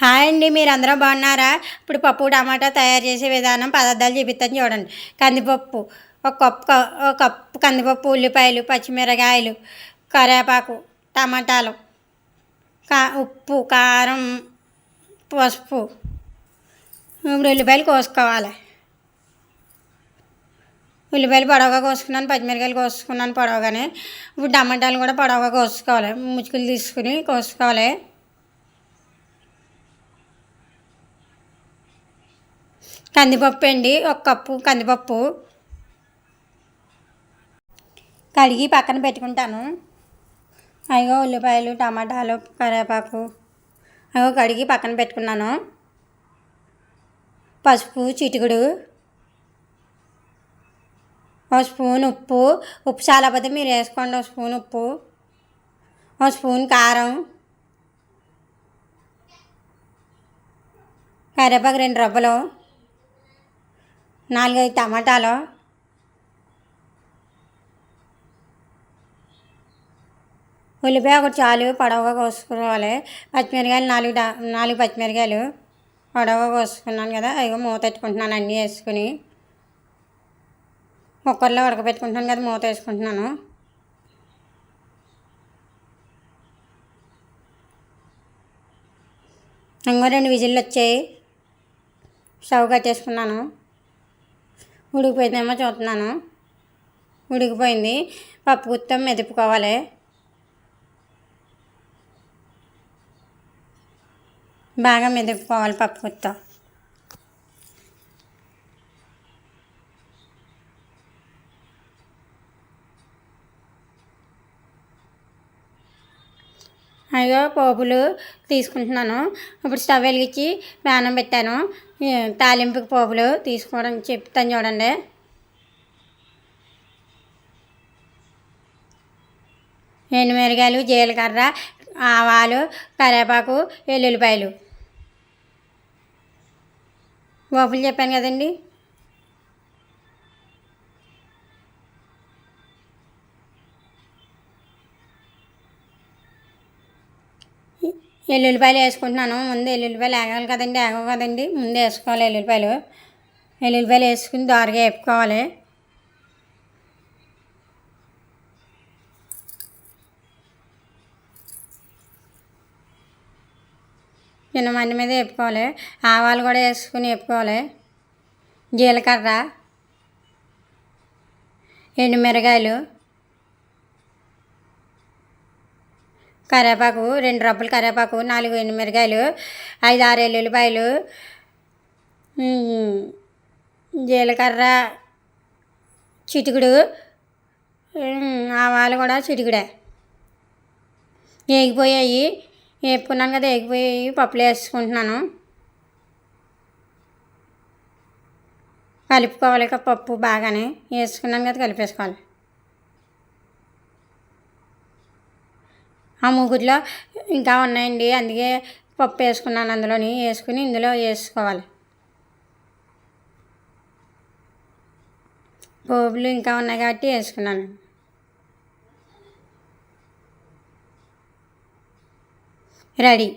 Hi అండి మీరు అందరూ బాగున్నారా? ఇప్పుడు పప్పు టమాటా తయారు చేసే విధానం పదార్థాలు చూపిస్తాను చూడండి. కందిపప్పు ఒక కప్పు ఒక కప్పు కందిపప్పు ఉల్లిపాయలు పచ్చిమిరకాయలు కరివేపాకు టమాటాలు కా ఉప్పు కారం పసుపు. ఇప్పుడు ఉల్లిపాయలు కోసుకోవాలి. ఉల్లిపాయలు పొడవుగా కోసుకున్నాను పచ్చిమిరకాయలు కోసుకున్నాను పొడవగానే. ఇప్పుడు టమాటాలు కూడా పొడవుగా కోసుకోవాలి. ముచ్చుకులు తీసుకుని కోసుకోవాలి. కందిపప్పు అండి ఒక కప్పు కందిపప్పు. కడిగి పక్కన పెట్టుకుంటాను. అయ్యో ఉల్లిపాయలు టమాటాలు కరివేపాకు అయ్యో కడిగి పక్కన పెట్టుకున్నాను. పసుపు చిటికుడు ఒక స్పూన్ ఉప్పు. ఉప్పు చాలా పోతే మీరు వేసుకోండి ఒక స్పూన్ ఉప్పు. ఒక స్పూన్ కారం. కరివేపాకు రెండు రబ్బలు నాలుగైదు టమాటాలు. ఉల్లిపాయ ఒకటి చాలు పొడవుగా కోసుకోవాలి. పచ్చిమిరకాయలు నాలుగు నాలుగు పచ్చిమిరకాయలు పొడవుగా కోసుకున్నాను కదా అవి మూత పెట్టుకుంటున్నాను అన్నీ వేసుకుని. కుక్కర్లో ఉడకబెట్టుకుంటున్నాను కదా మూత వేసుకుంటున్నాను. ఇంకో రెండు విజిల్లు వచ్చాయి. స్టవ్ కట్టేసుకున్నాను. ఉడికిపోయిందేమో చూస్తున్నాను. ఉడికిపోయింది. పప్పు గుత్తం మెదుపుకోవాలి. బాగా మెదుపుకోవాలి పప్పు గుత్తం. అయ్యో పోపులు తీసుకుంటున్నాను. ఇప్పుడు స్టవ్ వెలిగించి ప్యానం పెట్టాను. తాలింపుకి పోపులు తీసుకోవడం చెప్తాను చూడండి. ఎండుమిరగాయలు జీలకర్ర ఆవాలు కరివేపాకు వెల్లుల్లిపాయలు. పోపులు చెప్పాను కదండి. ఎల్లుల్లిపాయలు వేసుకుంటున్నాను. ముందు ఎల్లుల్లిపాయలు వేగాలి కదండి ఆగవు కదండి. ముందు వేసుకోవాలి ఎల్లుల్లిపాయలు. ఎల్లుల్లిపాయలు వేసుకుని దోరగా వేపుకోవాలి. చిన్న మండి మీద వేపుకోవాలి. ఆవాలు కూడా వేసుకుని వేపుకోవాలి. జీలకర్ర ఎండుమిరగాయలు కరివేపాకు రెండు రబ్బలు కరివేపాకు నాలుగు ఎండుమిరకాయలు ఐదు ఆరు ఎల్లుల్లిపాయలు జీలకర్ర చిటికుడు ఆవాలు కూడా చిటికుడే. వేగిపోయాయి వేపుకున్నాను కదా ఏగిపోయాయి. పప్పులు వేసుకుంటున్నాను. కలుపుకోవాలి ఇక పప్పు బాగానే. వేసుకున్నాను కదా కలిపేసుకోవాలి. ఆ మూగుట్లో ఇంకా ఉన్నాయండి. అందుకే పప్పు వేసుకున్నాను అందులోని. వేసుకుని ఇందులో వేసుకోవాలి. పోపులు ఇంకా ఉన్నాయి కాబట్టి వేసుకున్నాను. రెడీ.